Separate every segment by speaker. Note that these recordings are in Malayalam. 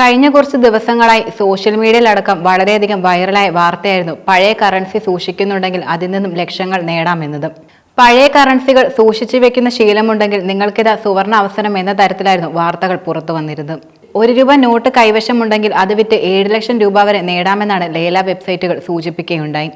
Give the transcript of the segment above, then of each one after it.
Speaker 1: കഴിഞ്ഞ കുറച്ച് ദിവസങ്ങളായി സോഷ്യൽ മീഡിയയിലടക്കം വളരെയധികം വൈറലായ വാർത്തയായിരുന്നു പഴയ കറൻസി സൂക്ഷിക്കുന്നുണ്ടെങ്കിൽ അതിൽ നിന്നും ലക്ഷ്യങ്ങൾ നേടാമെന്നത് പഴയ കറൻസികൾ സൂക്ഷിച്ചു വെക്കുന്ന ശീലമുണ്ടെങ്കിൽ നിങ്ങൾക്കിത് സുവർണ അവസരം എന്ന തരത്തിലായിരുന്നു വാർത്തകൾ പുറത്തു വന്നിരുന്നത്. ഒരു രൂപ നോട്ട് കൈവശമുണ്ടെങ്കിൽ അത് വിറ്റ് ഏഴ് ലക്ഷം രൂപ വരെ നേടാമെന്നാണ് ലേല വെബ്സൈറ്റുകൾ സൂചിപ്പിക്കുകയുണ്ടായി.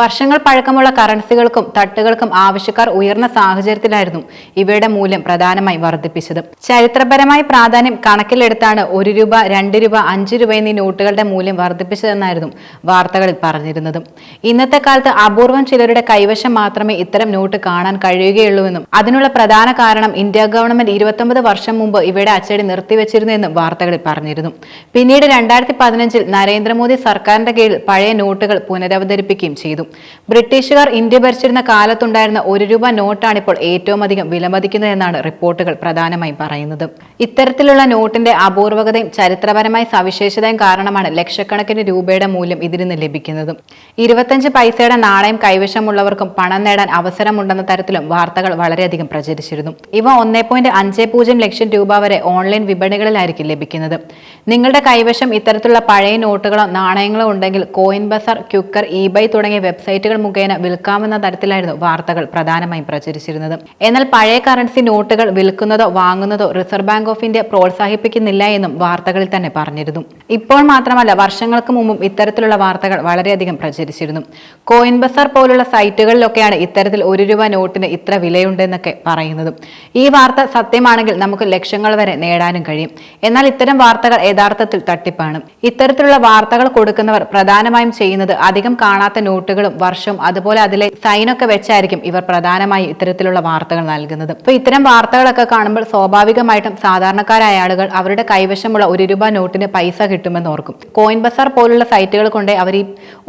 Speaker 1: വർഷങ്ങൾ പഴക്കമുള്ള കറൻസികൾക്കും തട്ടുകൾക്കും ആവശ്യക്കാർ ഉയർന്ന സാഹചര്യത്തിലായിരുന്നു ഇവയുടെ മൂല്യം പ്രധാനമായി വർദ്ധിപ്പിച്ചത്. ചരിത്രപരമായ പ്രാധാന്യം കണക്കിലെടുത്താണ് ഒരു രൂപ രണ്ട് രൂപ അഞ്ച് രൂപ എന്നീ നോട്ടുകളുടെ മൂല്യം വർദ്ധിപ്പിച്ചതെന്നായിരുന്നു വാർത്തകളിൽ പറഞ്ഞിരുന്നത്. ഇന്നത്തെ കാലത്ത് അപൂർവം ചിലരുടെ കൈവശം മാത്രമേ ഇത്തരം നോട്ട് കാണാൻ കഴിയുകയുള്ളൂവെന്നും അതിനുള്ള പ്രധാന കാരണം ഇന്ത്യ ഗവൺമെന്റ് ഇരുപത്തൊമ്പത് വർഷം മുമ്പ് ഇവയുടെ അച്ചടി നിർത്തിവെച്ചിരുന്നു എന്നും വാർത്തകളിൽ പറഞ്ഞിരുന്നു. പിന്നീട് രണ്ടായിരത്തി പതിനഞ്ചിൽ നരേന്ദ്രമോദി സർക്കാരിന്റെ കീഴിൽ പഴയ നോട്ടുകൾ പുനരവതരിപ്പിക്കുകയും ചെയ്തു. ബ്രിട്ടീഷുകാർ ഇന്ത്യ ഭരിച്ചിരുന്ന കാലത്തുണ്ടായിരുന്ന ഒരു രൂപ നോട്ടാണ് ഇപ്പോൾ ഏറ്റവും അധികം വിലമതിക്കുന്നതെന്നാണ് റിപ്പോർട്ടുകൾ പ്രധാനമായും പറയുന്നത്. ഇത്തരത്തിലുള്ള നോട്ടിന്റെ അപൂർവകതയും ചരിത്രപരമായ സവിശേഷതയും കാരണമാണ് ലക്ഷക്കണക്കിന് രൂപയുടെ മൂല്യം ഇതിൽ നിന്ന് ലഭിക്കുന്നത്. ഇരുപത്തഞ്ച് പൈസയുടെ നാണയം കൈവശമുള്ളവർക്കും പണം നേടാൻ അവസരമുണ്ടെന്ന തരത്തിലും വാർത്തകൾ വളരെയധികം പ്രചരിച്ചിരുന്നു. ഇവ ഒന്നേ ലക്ഷം രൂപ വരെ ഓൺലൈൻ വിപണികളിലായിരിക്കും ലഭിക്കുന്നത് നിങ്ങളുടെ കൈവശം ഇത്തരത്തിലുള്ള പഴയ നോട്ടുകളോ നാണയങ്ങളോ ഉണ്ടെങ്കിൽ കോയിൻ ബസാർ ക്യുക്കർ ഇബൈ തുടങ്ങിയ വെബ്സൈറ്റുകൾ മുഖേന വിൽക്കാമെന്ന തരത്തിലായിരുന്നു വാർത്തകൾ പ്രധാനമായും പ്രചരിച്ചിരുന്നത്. എന്നാൽ പഴയ കറൻസി നോട്ടുകൾ വിൽക്കുന്നതോ വാങ്ങുന്നതോ റിസർവ് ബാങ്ക് ഓഫ് ഇന്ത്യ പ്രോത്സാഹിപ്പിക്കുന്നില്ല എന്നും വാർത്തകളിൽ തന്നെ പറഞ്ഞിരുന്നു. ഇപ്പോൾ മാത്രമല്ല വർഷങ്ങൾക്ക് മുമ്പും ഇത്തരത്തിലുള്ള വാർത്തകൾ വളരെയധികം പ്രചരിച്ചിരുന്നു. കോയിൻ ബസാർ പോലുള്ള സൈറ്റുകളിലൊക്കെയാണ് ഇത്തരത്തിൽ ഒരു രൂപ നോട്ടിന് ഇത്ര വിലയുണ്ടെന്നൊക്കെ പറയുന്നത്. ഈ വാർത്ത സത്യമാണെങ്കിൽ നമുക്ക് ലക്ഷങ്ങൾ വരെ നേടാനും കഴിയും. എന്നാൽ ഇത്തരം വാർത്തകൾ യഥാർത്ഥത്തിൽ തട്ടിപ്പാണ്. ഇത്തരത്തിലുള്ള വാർത്തകൾ കൊടുക്കുന്നവർ പ്രധാനമായും ചെയ്യുന്നത് അധികം കാണാത്ത നോട്ടുകളും വർഷവും അതുപോലെ അതിലെ സൈനൊക്കെ വെച്ചായിരിക്കും ഇവർ പ്രധാനമായും ഇത്തരത്തിലുള്ള വാർത്തകൾ നൽകുന്നത്. അപ്പൊ ഇത്തരം വാർത്തകളൊക്കെ കാണുമ്പോൾ സ്വാഭാവികമായിട്ടും സാധാരണക്കാരായ ആളുകൾ അവരുടെ കൈവശമുള്ള ഒരു രൂപ നോട്ടിന് പൈസ കിട്ടുമെന്ന് ഓർക്കും. കോയിൻ ബസാർ പോലുള്ള സൈറ്റുകൾ കൊണ്ട് അവർ ഈ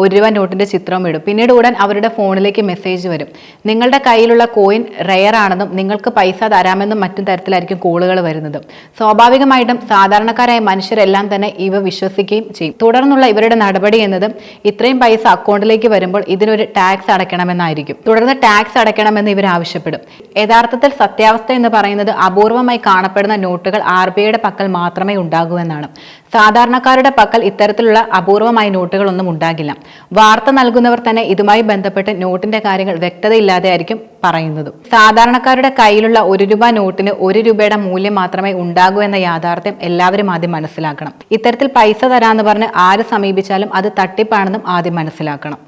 Speaker 1: ഒരു രൂപ നോട്ടിന്റെ ചിത്രം ഇടും. പിന്നീട് ഉടൻ അവരുടെ ഫോണിലേക്ക് മെസ്സേജ് വരും. നിങ്ങളുടെ കയ്യിലുള്ള കോയിൻ റെയർ ആണെന്നും നിങ്ങൾക്ക് പൈസ തരാമെന്നും മറ്റും തരത്തിലായിരിക്കും കോളുകൾ വരുന്നത്. സ്വാഭാവികമായിട്ടും സാധാരണക്കാരായ മനുഷ്യരെല്ലാം തന്നെ ഇവ വിശ്വസിക്കുകയും ചെയ്യും. തുടർന്നുള്ള ഇവരുടെ നടപടി എന്നത് ഇത്രയും പൈസ അക്കൗണ്ടിലേക്ക് വരുമ്പോൾ ഇതിനൊരു ടാക്സ് അടയ്ക്കണമെന്നായിരിക്കും. തുടർന്ന് ടാക്സ് അടയ്ക്കണമെന്ന് ഇവർ ആവശ്യപ്പെടും. യഥാർത്ഥത്തിൽ സത്യാവസ്ഥ എന്ന് പറയുന്നത് അപൂർവമായി കാണപ്പെടുന്ന നോട്ടുകൾ ആർ ബി ഐയുടെ പക്കൽ മാത്രമേ ഉണ്ടാകൂ എന്നാണ്. സാധാരണക്കാരുടെ പക്കൽ ഇത്തരത്തിലുള്ള അപൂർവമായ നോട്ടുകളൊന്നും ഉണ്ടാകില്ല. വാർത്ത നൽകുന്നവർ തന്നെ ഇതുമായി ബന്ധപ്പെട്ട് നോട്ടിന്റെ കാര്യങ്ങൾ വ്യക്തതയില്ലാതെ ആയിരിക്കും പറയുന്നത്. സാധാരണക്കാരുടെ കയ്യിലുള്ള ഒരു രൂപ നോട്ടിന് ഒരു രൂപയുടെ മൂല്യം മാത്രമേ ഉണ്ടാകൂ എന്ന യാഥാർത്ഥ്യം എല്ലാവരും ആദ്യം മനസ്സിലാക്കണം. ഇത്തരത്തിൽ പൈസ തരാമെന്ന് പറഞ്ഞ് ആര് സമീപിച്ചാലും അത് തട്ടിപ്പാണെന്നും ആദ്യം മനസ്സിലാക്കണം.